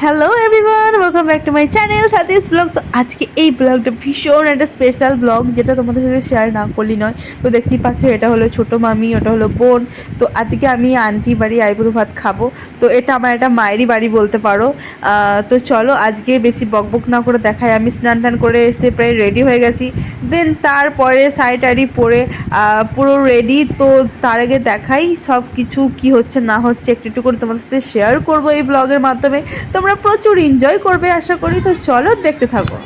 Hello everyone welcome back to my channel Sathi's blog তো আজকে এই ব্লগটা ভীষণ একটা স্পেশাল ব্লগ যেটা তোমাদের সাথে শেয়ার না করলি নয়। তো দেখতেই পাচ্ছ, এটা হলো ছোটো মামি, ওটা হলো বোন। তো আজকে আমি আন্টি বাড়ি আইবুড়ো ভাত খাব। তো এটা আমার একটা মায়েরই বাড়ি বলতে পারো। তো চলো আজকে বেশি বকবক না করে দেখাই। আমি স্নান টান করে এসে প্রায় রেডি হয়ে গেছি। দেন তারপরে শাড়ি টাড়ি পরে পুরো রেডি তো তার আগে দেখাই সব কিছু কি হচ্ছে, না হচ্ছে, একটু একটু করে তোমাদের সাথে শেয়ার করব এই ব্লগের মাধ্যমে। তোমরা প্রচুর এনজয় করবে। আশা করি, তো চলো দেখতে থাকো।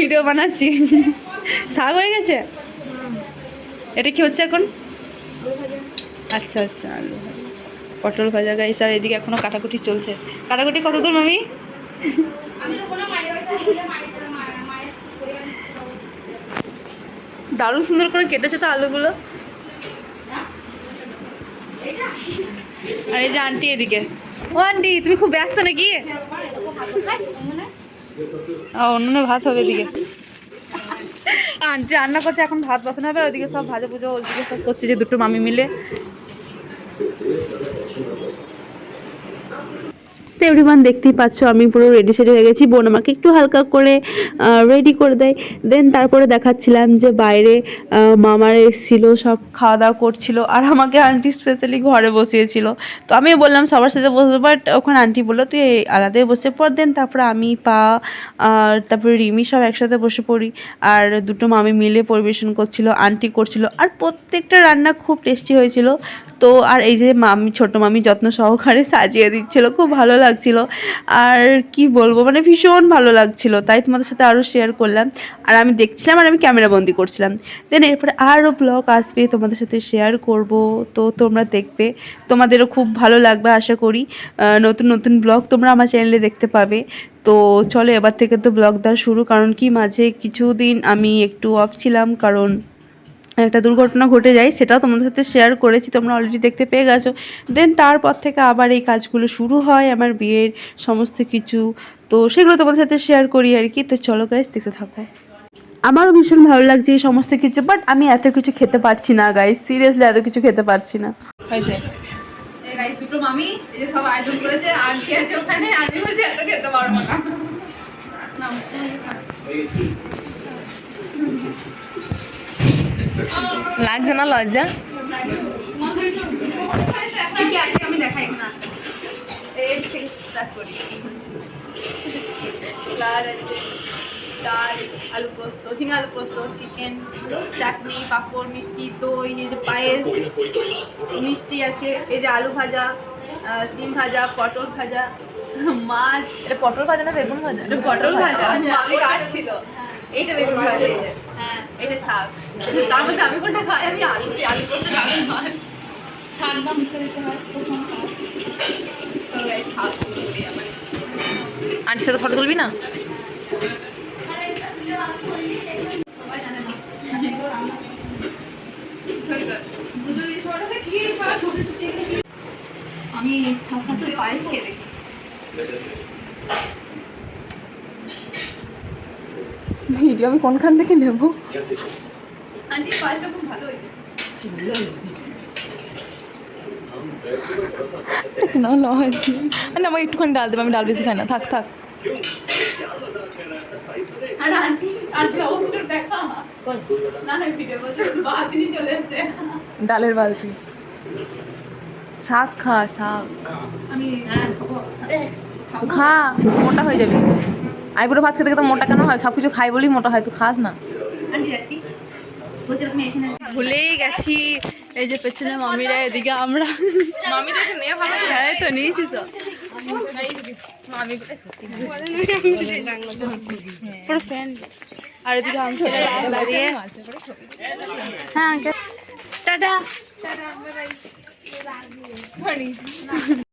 ভিডিও বানাচ্ছি। শাক হয়ে গেছে? এটা কি হচ্ছে এখন? আচ্ছা আচ্ছা আলু পটল ভাজা গাইস আর এদিকে এখনও কাটাকুটি চলছে। কাটাকুটি কত দূর, মামি? দারুণ সুন্দর করে কেটেছে তো আলুগুলো। আর এই যে আন্টি এদিকে। ও আন্টি, তুমি খুব ব্যস্ত নাকি? অন্য ভাত হবে এদিকে। আন্টি রান্না করছে, এখন ভাত বসানো হবে ওইদিকে সব ভাজা পুজো ওদিকে সব করছে যে দুটো মামি মিলে। এভরিওয়ান দেখতেই পাচ্ছ, আমি পুরো রেডি সেডি হয়ে গেছি। বোন আমাকে একটু হালকা করে রেডি করে দেয়। দেন তারপরে দেখাচ্ছিলাম যে বাইরে মামারা এসেছিল, সব খাওয়া দাওয়া করছিল, আর আমাকে আন্টি স্পেশালি ঘরে বসিয়েছিল। তো আমি বললাম, সবার সাথে বসবো বাট ওখানে আন্টি বলল, তুই আলাদাই বসে পর দেন তারপরে আমি, পা, আর তারপরে রিমি সব একসাথে বসে পড়ি। আর দুটো মামি মিলে পরিবেশন করছিল আন্টি করছিল, আর প্রত্যেকটা রান্না খুব টেস্টি হয়েছিল। তো আর এই যে মামি, ছোট মামি যত্ন সহকারে সাজিয়ে দিচ্ছিল, খুব ভালো লাগছিল। আর কি বলব মানে ভীষণ ভালো লাগছিল। তাই তোমাদের সাথে আরও শেয়ার করলাম। আর আমি দেখছিলাম আর আমি ক্যামেরা বন্দি করছিলাম। দেন এরপরে আরও ব্লগ আসবে তোমাদের সাথে শেয়ার করব। তো তোমরা দেখবে। তোমাদেরও খুব ভালো লাগবে আশা করি। নতুন নতুন ব্লগ তোমরা আমার চ্যানেলে দেখতে পাবে। তো চলো এবার থেকে তো ব্লগ দেওয়া শুরু। কারণ কি মাঝে কিছুদিন আমি একটু অফ ছিলাম। কারণ একটা দুর্ঘটনা ঘটে যায়, সেটাও তোমাদের সাথে শেয়ার করেছি, তোমরা অলরেডি দেখতে পেয়ে গেছো। দেন তারপর থেকে আবার এই কাজগুলো শুরু হয় আমার বিয়ের সমস্ত কিছু। তো সেগুলো তোমাদের সাথে শেয়ার করি আর কি। তো চলো গাইস দেখতে থাকো। আমারও ভীষণ ভালো লাগছে এই সমস্ত কিছু বাট আমি এত কিছু খেতে পারছি না গাইস সিরিয়াসলি এত কিছু খেতে পারছি না। না। লাগছে না লজ্জা? আমি দেখাই না এই থেকে স্টার্ট করি। স্যালাড আছে ডাল আলু পোস্ত ঝিঙে আলু পোস্ত চিকেন চাটনি পাঁপড় মিষ্টি দই এই যে পায়েস মিষ্টি আছে এই যে আলু ভাজা সিম ভাজা পটল ভাজা মাছ। এটা পটল ভাজা না বেগুন ভাজা? এটা পটল ভাজা। আমি কাটছিল এইটা বেগুন ভাজা হ্যাঁ এটা শাক তার মধ্যে আমি কোনটা খাই? আমি আলু। আলু করতে খাওয়া শুরু করি। আন্টির সাথে ফটো তুলবি না? আমি সবসময় পায়েস খেয়ে দেখি। ভিডিও আমি কোনখান থেকে নেব? আন্টি পায়েসটা খুব ভালো হয়েছে। আমাকে একটুখানি ডাল দেবে আমি ডাল বেশি খাই না। থাক থাক। আর আন্টি আন্টি অবস্থা দেখা। না না ভিডিও করছে বাদ নিয়ে চলে এসছে। ডালের বালতি। শাক খা শাক আমি খা মোটা হয়ে যাবি। আইবুড়ো ভাত খেতে খেতে মোটা কেন হয়? সব কিছু খাই বলেই মোটা হয় তুই খাস না। ভুলেই গেছি। এই যে পেছনে মামিরা, এদিকে আমরা। মামি দেখে নে ভালো হ্যাঁ তো নিয়েছি তো। আর এদিকে আঙ্কেল দাঁড়িয়ে হ্যাঁ টাটা।